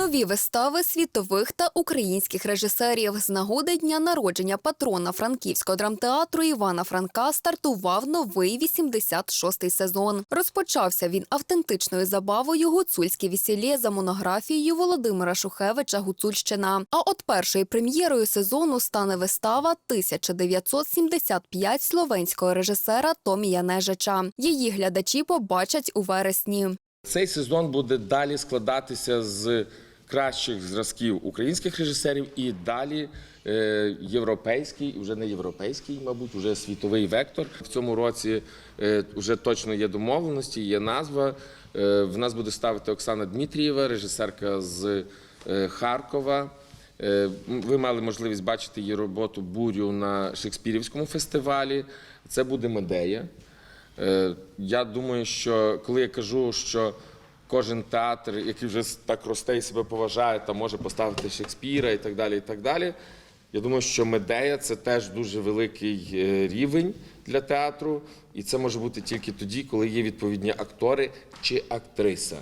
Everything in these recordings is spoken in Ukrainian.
Нові вистави світових та українських режисерів з нагоди дня народження патрона франківського драмтеатру Івана Франка стартував новий 86-й сезон. Розпочався він автентичною забавою Гуцульське весілє за монографією Володимира Шухевича Гуцульщина. А от першою прем'єрою сезону стане вистава 1975 словенського режисера Томія Нежича. Її глядачі побачать у вересні. Цей сезон буде далі складатися з кращих зразків українських режисерів і далі е, європейський, вже не європейський, мабуть, вже світовий вектор. В цьому році е, вже точно є домовленості, є назва. Е, в нас буде ставити Оксана Дмитрієва, режисерка з е, Харкова. Е, Ви мали можливість бачити її роботу бурю на Шекспірівському фестивалі. Це буде Медея. Е, Я думаю, що коли я кажу, що кожен театр, який вже так росте і себе поважає, та може поставити Шекспіра і так далі, і так далі. Я думаю, що медея це теж дуже великий е, рівень для театру, і це може бути тільки тоді, коли є відповідні актори чи актриса,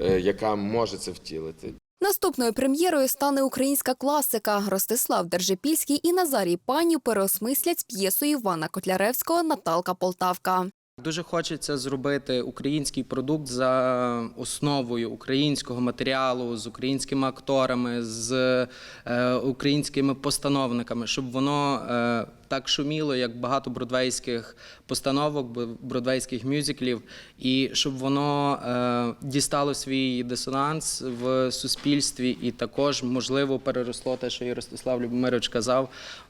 е, яка може це втілити. Наступною прем'єрою стане українська класика. Ростислав Держипільський і Назарій Панів переосмислять п'єсу Івана Котляревського Наталка Полтавка. Дуже хочеться зробити український продукт за основою українського матеріалу з українськими акторами, з е, українськими постановниками, щоб воно е, так шуміло, як багато бродвейських постановок, бродвейських мюзиклів, і щоб воно е, дістало свій дисонанс в суспільстві, і також можливо переросло те, що і Ростислав Любомирович казав,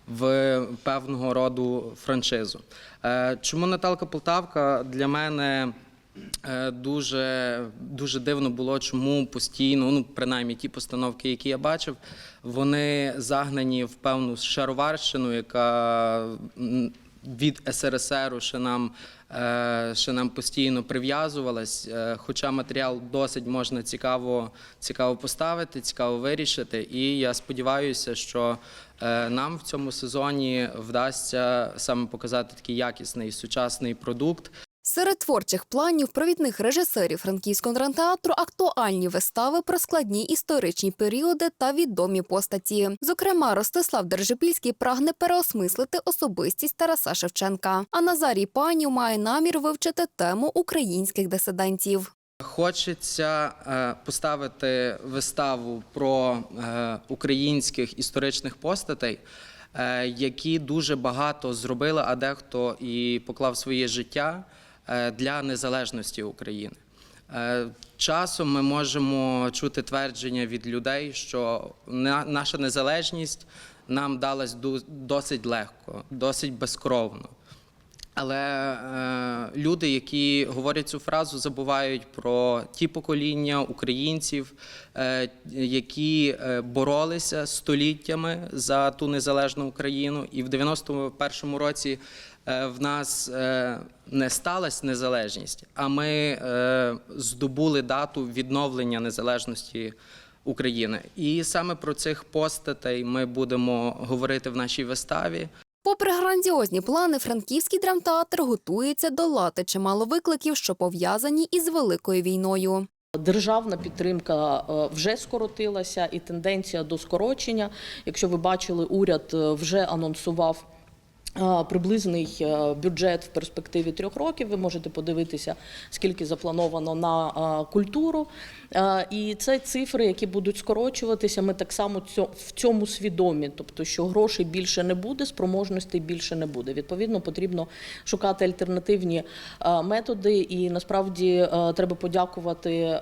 в певного роду франшизу. Е, Чому Наталка Полтавка для мене дуже, дуже дивно було, чому постійно, ну принаймні ті постановки, які я бачив, вони загнані в певну шароварщину, яка від СРСР ще нам, е, ще нам постійно прив'язувалась. Е, Хоча матеріал досить можна цікаво, цікаво поставити, цікаво вирішити. І я сподіваюся, що е, нам в цьому сезоні вдасться саме показати такий якісний сучасний продукт, Серед творчих планів провідних режисерів Франківського драмтеатру актуальні вистави про складні історичні періоди та відомі постаті. Зокрема, Ростислав Держипільський прагне переосмислити особистість Тараса Шевченка. А Назарій Панів має намір вивчити тему українських дисидентів. Хочеться е, поставити виставу про е, українських історичних постатей, е, які дуже багато зробили, а дехто і поклав своє життя для незалежності України. Е, Часом ми можемо чути твердження від людей, що на- наша незалежність нам далась досить легко, досить безкровно. Але е, люди, які говорять цю фразу, забувають про ті покоління українців, е, які е, боролися століттями за ту незалежну Україну. І в 91-му році е, в нас е, не сталася незалежність, а ми е, здобули дату відновлення незалежності України. І саме про цих постатей ми будемо говорити в нашій виставі. Попри грандіозні плани, франківський драмтеатр готується долати чимало викликів, що пов'язані із великою війною. Державна підтримка е, вже скоротилася, і тенденція до скорочення. Якщо ви бачили, уряд е, вже анонсував. Приблизний е, бюджет в перспективі трьох років. Ви можете подивитися, скільки заплановано на культуру. І це цифри, які будуть скорочуватися. Ми так само в цьому свідомі, тобто, що грошей більше не буде, спроможностей більше не буде. Відповідно, потрібно шукати альтернативні е, методи. І насправді е, треба подякувати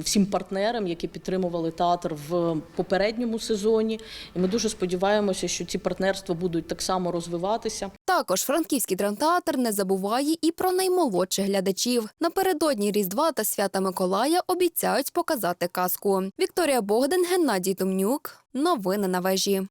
всім партнерам, які підтримували театр в попередньому сезоні. І ми дуже сподіваємося, що ці партнерства будуть так само розвиватися. Також франківський драмтеатр не забуває і про наймолодших глядачів. Напередодні Різдва та свята Миколая обіцяють показати казку. Вікторія Богдан, Геннадій Тумнюк, Новини на вежі.